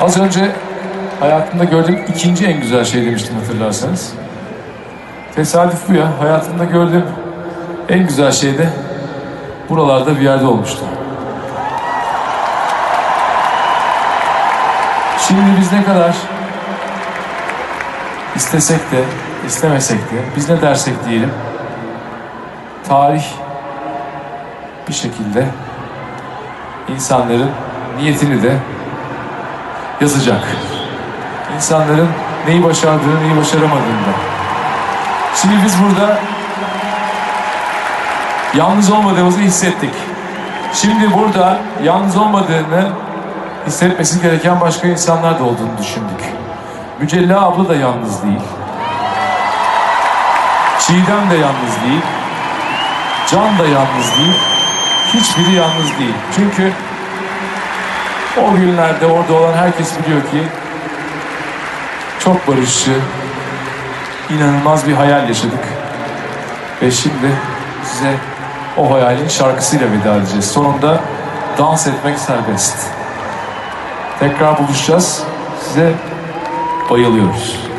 Az önce hayatımda gördüğüm ikinci en güzel şey demiştim hatırlarsanız. Tesadüf bu ya. Hayatımda gördüğüm en güzel şey de buralarda bir yerde olmuştu. Şimdi biz ne kadar istesek de, istemesek de, biz ne dersek diyelim, tarih bir şekilde insanların niyetini de yazacak. İnsanların neyi başardığını, neyi başaramadığını. Şimdi biz burada yalnız olmadığımızı hissettik. Şimdi burada yalnız olmadığını hissetmesi gereken başka insanlar da olduğunu düşündük. Mücella abla da yalnız değil. Çiğdem de yalnız değil. Can da yalnız değil. Hiçbiri yalnız değil. Çünkü o günlerde orada olan herkes biliyor ki çok barışçı, inanılmaz bir hayal yaşadık. Ve şimdi size o hayalin şarkısıyla veda edeceğiz. Sonunda dans etmek serbest. Tekrar buluşacağız. Size bayılıyoruz.